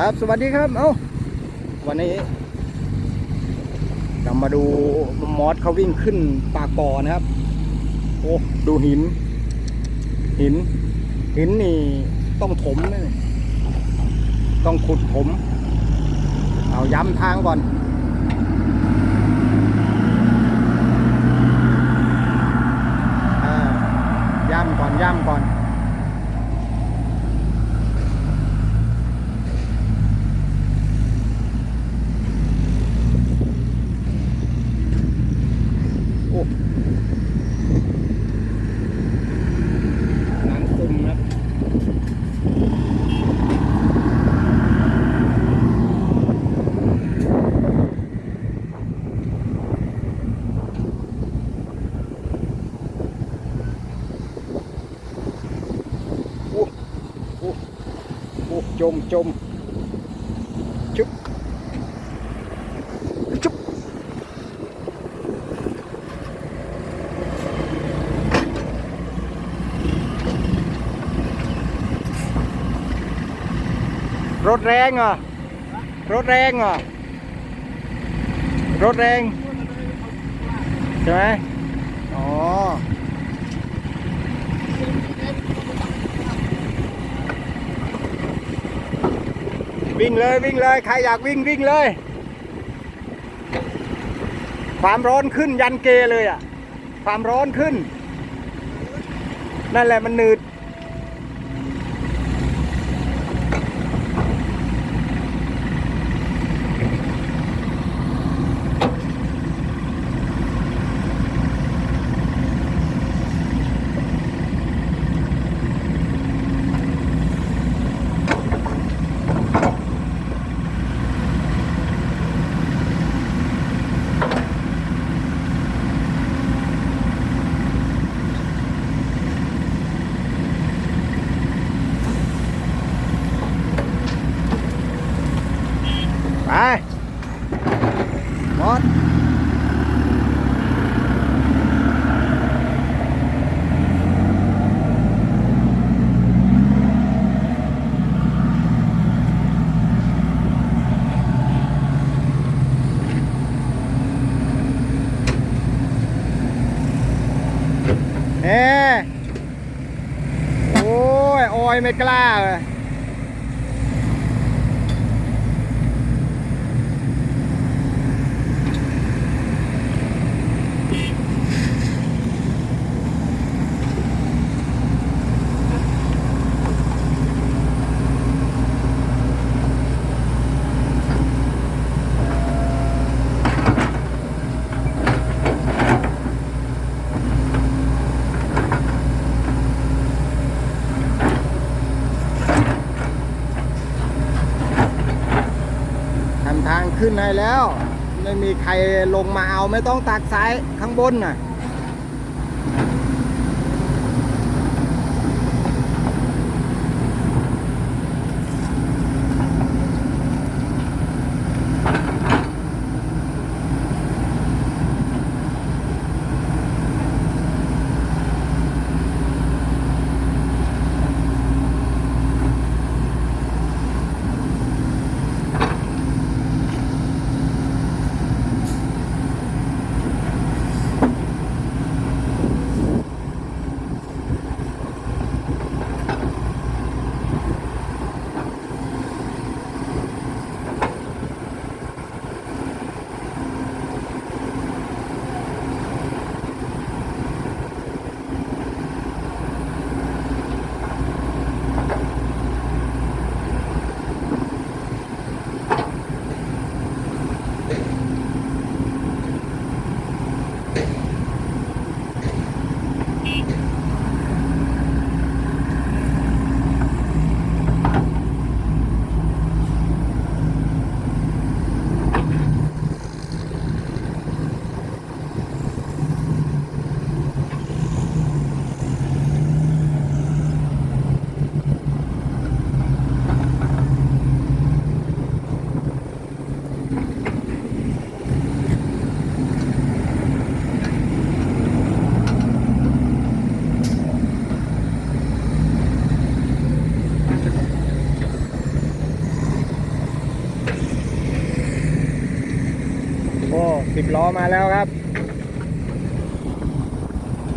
ครับ สวัสดีครับ เอ้า วันนี้เรามาดูมอสเขาวิ่งขึ้นปากบ่อนะครับ โอ้ ดูหิน หิน หินนี่ต้องถมนะนี่ต้องขุดถม เอาย้ำทางก่อนอย่ำก่อนย่ำก่อน โอ้น้ำซึมครับโอ้โอ้โอ้จมจม รถแรงเหรอะรถแรงเหรอะรถแรง ใช่ไหมอ๋อ วิ่งเลยวิ่งเลย ใครอยากวิ่งวิ่งเลย ความร้อนขึ้นยันเกเลยอะ ความร้อนขึ้น นั่นแหละมันหนืด หมดเฮ้โอ้ย โออยไม่กล้าเลย ท ในให้แล้ว ไม่มีใครลงมาเอาไม่ต้องตักสายข้างบนน่ะ อ สิบล้อมาแล้วครับ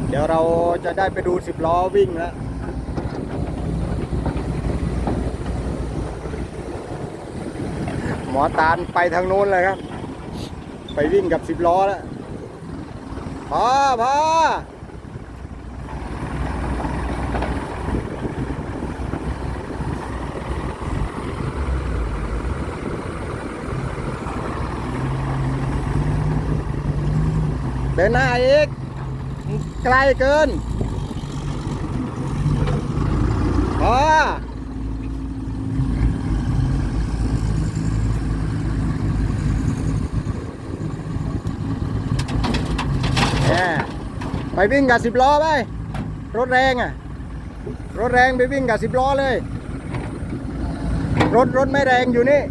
เดี๋ยวเราจะได้ไปดูสิบล้อวิ่งแล้วหมอตาลไปทางโน้นเลยครับ ไปวิ่งกับสิบล้อแล้วพอพอเดินหน้าอีกไกลเกินพอไปวิ่งกับสิบล้อไป รถแรงอะ รถแรงไปวิ่งกับสิบล้อเลย รถรถไม่แรงอยู่นี่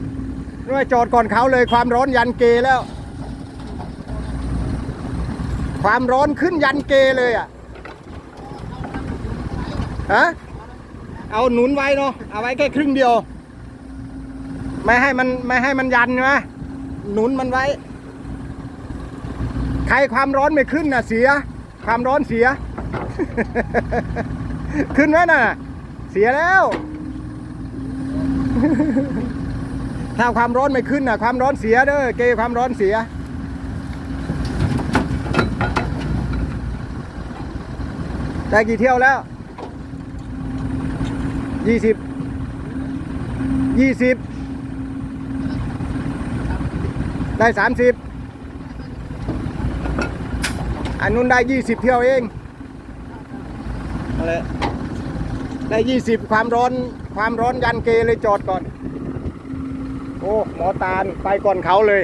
นู่นจอดก่อนเขาเลยความร้อนยันเกแล้ว ความร้อนขึ้นยันเกเลยอะฮะเอาหนุนไว้เนาะเอาไว้แค่ครึ่งเดียว ไม่ให้มันไม่ให้มันยันใช่ไหมหนุนมันไว้ ใครความร้อนไม่ขึ้นน่ะเสีย ความร้อนเสีย ขึ้นไหมน่ะ เสียแล้ว ถ้าความร้อนไม่ขึ้นน่ะ ความร้อนเสียเด้อเกความร้อนเสีย ได้กี่เที่ยวแล้วยี่สิบยี่สิบได้สามสิบอันนู้นได้ยี่สิบเที่ยวเองอะไรได้ยี่สิบความร้อนความร้อนยันเกเลยจอดก่อน โอ้ หมอตาลไปก่อนเขาเลย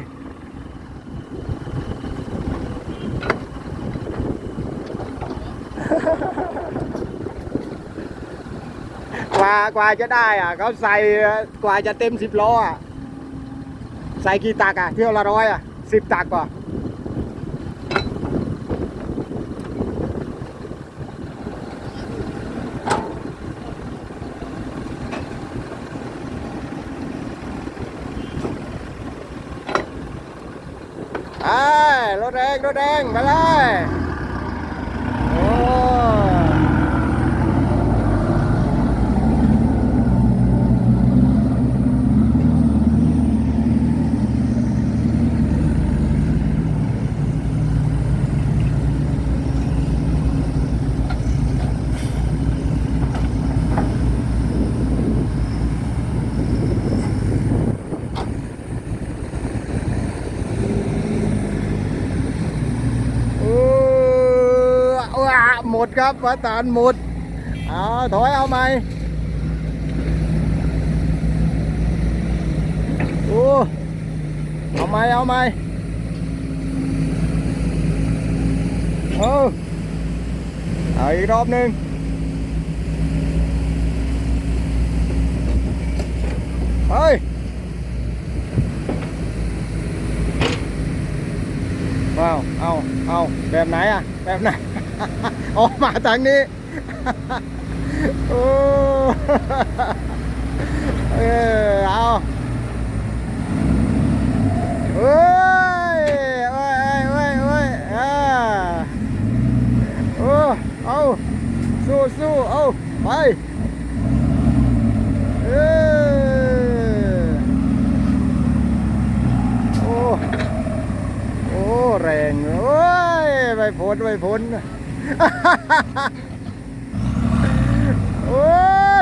กว่ากว่าจะได้อะเขาใส่กว่าจะเต็มสิบล้ออะใส่กี่ตักอะเที่ยวละร้อยอะสิบตักก่อนไปรถแดงรถแดงไปเลยโอ้เออว้าหม ดครับวัตานหมดเอาถอยเอาไหมโอ้เอาไหมเอาไหมเออเอาอีกรอบหนึ่งไปว้าวเอาเอาแบบไหนอะแบบไหน ออกมาทางนี้ โอ้เออเอาเฮ้ยเอ้ยเอ้ยเอ้ยเอ้ยอ่าโอ้เอาสู้สู้เอาไปเออโอ้โอ้แรงโอ้ยไม่พ้นไม่พ้น โอ้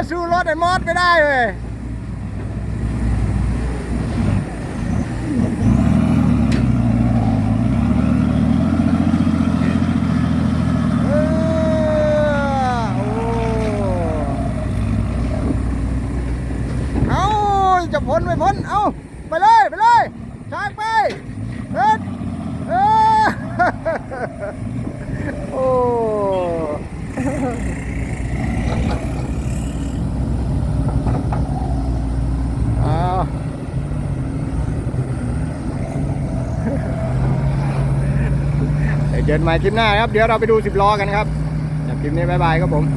สู้รถไอ้มอดไม่ได้เลยเออโอ้เอาจะพ้นไม่พ้น เอาไปเลย ไปเลยช้างไปเฮ้ยเออโอ้เอาเดี๋ยวเจอกันใหม่คลิปหน้าครับ เดี๋ยวเราไปดูสิบล้อกันครับจากคลิปนี้บายบายครับผม